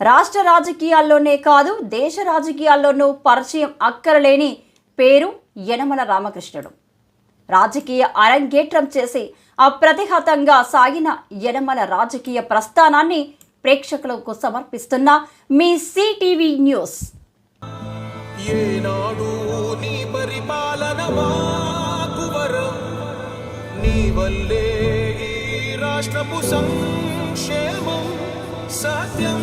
రాష్ట్ర రాజకీయాల్లోనే కాదు దేశ రాజకీయాల్లోనూ పరిచయం అక్కరలేని పేరు యనమల రామకృష్ణుడు. రాజకీయ అరంగేట్రం చేసి అప్రతిహతంగా సాగిన యనమల రాజకీయ ప్రస్థానాన్ని ప్రేక్షకులకు సమర్పిస్తున్న మీ సిటీవీ న్యూస్. ఏనాడు నీ పరిపాలన నీ వల్లే రాష్ట్రపు సంక్షేమం సత్యం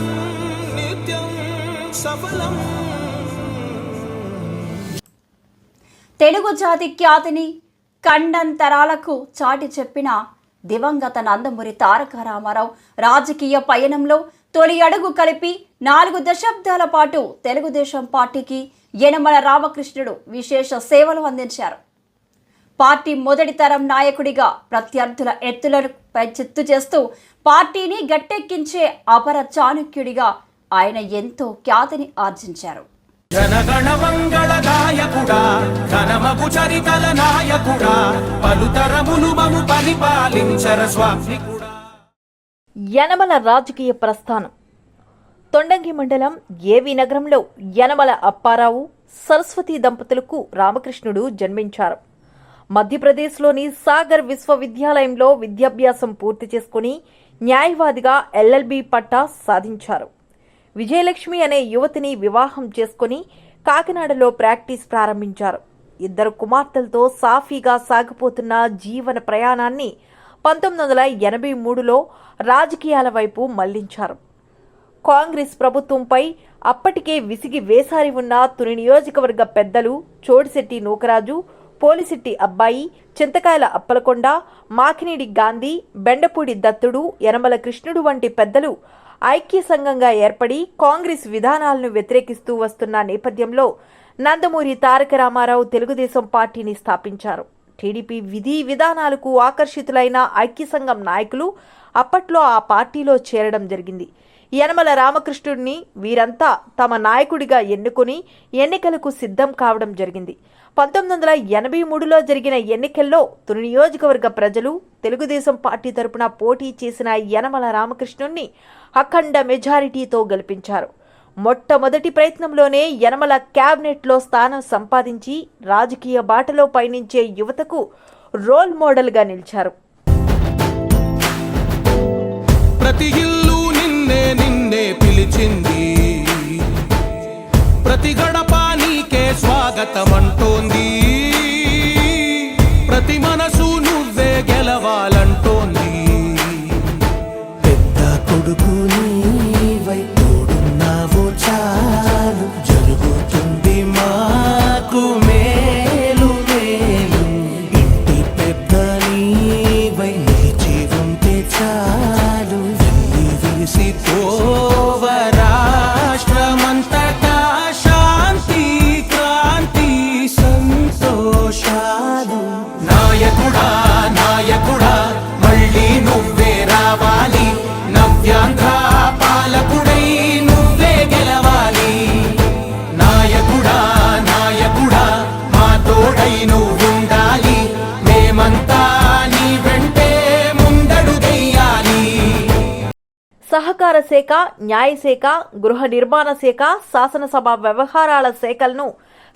సఫలం. తెలుగు జాతి ఖ్యాతిని కండంతరాలకు చాటి చెప్పిన దివంగత నందమూరి తారక రామారావు రాజకీయ పయనంలో తొలి అడుగు కలిపి నాలుగు దశాబ్దాల పాటు తెలుగుదేశం పార్టీకి యనమల రామకృష్ణుడు విశేష సేవలు అందించారు. పార్టీ మొదటి తరం నాయకుడిగా ప్రత్యర్థుల ఎత్తులను చిత్తు చేస్తూ పార్టీని గట్టెక్కించే అపర చాణుక్యుడిగా ఆయన ఎంతో ఖ్యాతిని ఆర్జించారు. జనగణ మంగళ గాయకుడా ఘనమగు చరితల నాయకుడా పలుతరములు మము పరిపాలించర స్వామికుడా యనమల రాజకీయ ప్రస్థానం. తొండంగి మండలం ఏవి నగరంలో యనమల అప్పారావు సరస్వతి దంపతులకు రామకృష్ణుడు జన్మించారు. మధ్యప్రదేశ్లోని సాగర్ విశ్వవిద్యాలయంలో విద్యాభ్యాసం పూర్తి చేసుకుని న్యాయవాదిగా ఎల్ఎల్బి పట్టా సాధించారు. విజయలక్ష్మి అనే యువతిని వివాహం చేసుకుని కాకినాడలో ప్రాక్టీస్ ప్రారంభించారు. ఇద్దరు కుమార్తెలతో సాఫీగా సాగిపోతున్న జీవన ప్రయాణాన్ని పంతొమ్మిది వందల ఎనభై మూడులో రాజకీయాల వైపు మళ్ళించారు. కాంగ్రెస్ ప్రభుత్వంపై అప్పటికే విసిగి వేసారి ఉన్న తుని నియోజకవర్గ పెద్దలు చోడిశెట్టి నూకరాజు పోలిశెట్టి అబ్బాయి చింతకాయల అప్పలకొండ మాకినీడి గాంధీ బెండపూడి దత్తుడు యనమల కృష్ణుడు వంటి పెద్దలు ఐక్య సంఘంగా ఏర్పడి కాంగ్రెస్ విధానాలను వ్యతిరేకిస్తూ వస్తున్న నేపథ్యంలో నందమూరి తారక రామారావు తెలుగుదేశం పార్టీని స్థాపించారు. టీడీపీ విధి విధానాలకు ఆకర్షితులైన ఐక్య సంఘం నాయకులు అప్పట్లో ఆ పార్టీలో చేరడం జరిగింది. యనమల రామకృష్ణుడిని వీరంతా తమ నాయకుడిగా ఎన్నుకొని ఎన్నికలకు సిద్ధం కావడం జరిగింది. పంతొమ్మిది వందల ఎనభై మూడులో జరిగిన ఎన్నికల్లో తుని నియోజకవర్గ ప్రజలు తెలుగుదేశం పార్టీ తరపున పోటీ చేసిన యనమల రామకృష్ణుణ్ణి అఖండ మెజారిటీతో గెలిపించారు. మొట్టమొదటి ప్రయత్నంలోనే యనమల క్యాబినెట్లో స్థానం సంపాదించి రాజకీయ బాటలో పయనించే యువతకు రోల్ మోడల్గా నిలిచారు. ప్రతి ఇల్లు నిన్నే నిన్నే పిలిచింది. ప్రతి గడప నీకే స్వాగతం అంటోంది ప్రతి మనసు నువ్వే గెలవాలంటోంది. పెద్ద కొడుకు సహకార శాఖ న్యాయశాఖ గృహ నిర్మాణ శాఖ శాసనసభ వ్యవహారాల శాఖలను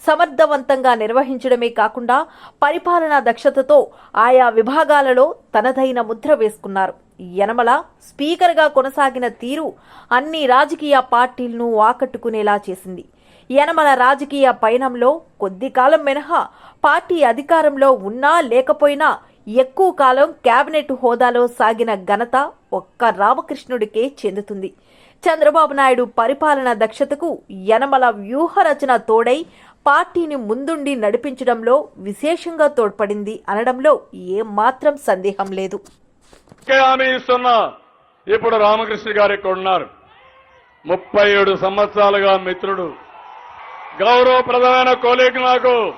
సమర్థవంతంగా నిర్వహించడమే కాకుండా పరిపాలనా దక్షతతో ఆయా విభాగాలలో తనదైన ముద్ర వేసుకున్నారు. యనమల స్పీకర్గా కొనసాగిన తీరు అన్ని రాజకీయ పార్టీలను ఆకట్టుకునేలా చేసింది. యనమల రాజకీయ పయనంలో కొద్ది కాలం మినహా పార్టీ అధికారంలో ఉన్నా లేకపోయినా ఎక్కువ కాలం కేబినెట్ హోదాలో సాగిన ఘనత ఒక్క రామకృష్ణుడికే చెందుతుంది. చంద్రబాబు నాయుడు పరిపాలన దక్షతకు యనమల వ్యూహ రచన తోడై పార్టీని ముందుండి నడిపించడంలో విశేషంగా తోడ్పడింది అనడంలో ఏమాత్రం సందేహం లేదు. హామీ ఇస్తున్నా ఇప్పుడు రామకృష్ణ గారు ఇక్కడ ఉన్నారు. ముప్పై ఏడు సంవత్సరాలుగా మిత్రుడు. గౌరవప్రదమైన కోలీగ్ నాకు.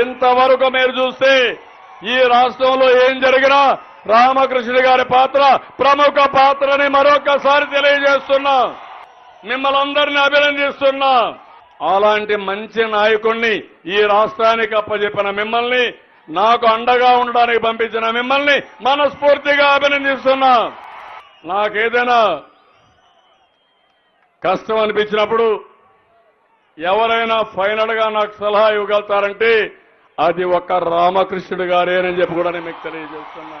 ఇంతవరకు మీరు చూస్తే ఈ రాష్ట్రంలో ఏం జరిగినా రామకృష్ణ గారి పాత్ర ప్రముఖ పాత్రని మరొకసారి తెలియజేస్తున్నా. మిమ్మల్ని అందరినీ అభినందిస్తున్నా. అలాంటి మంచి నాయకుణ్ణి ఈ రాష్ట్రానికి అప్పచెప్పిన మిమ్మల్ని నాకు అండగా ఉండడానికి పంపించిన మిమ్మల్ని మనస్ఫూర్తిగా అభినందిస్తున్నా. నాకేదైనా కష్టం అనిపించినప్పుడు ఎవరైనా ఫైనల్గా నాకు సలహా ఇవ్వగలుగుతారంటే అది ఒక రామకృష్ణుడు గారేనని చెప్పి కూడా నేను మీకు తెలియజేస్తున్నా.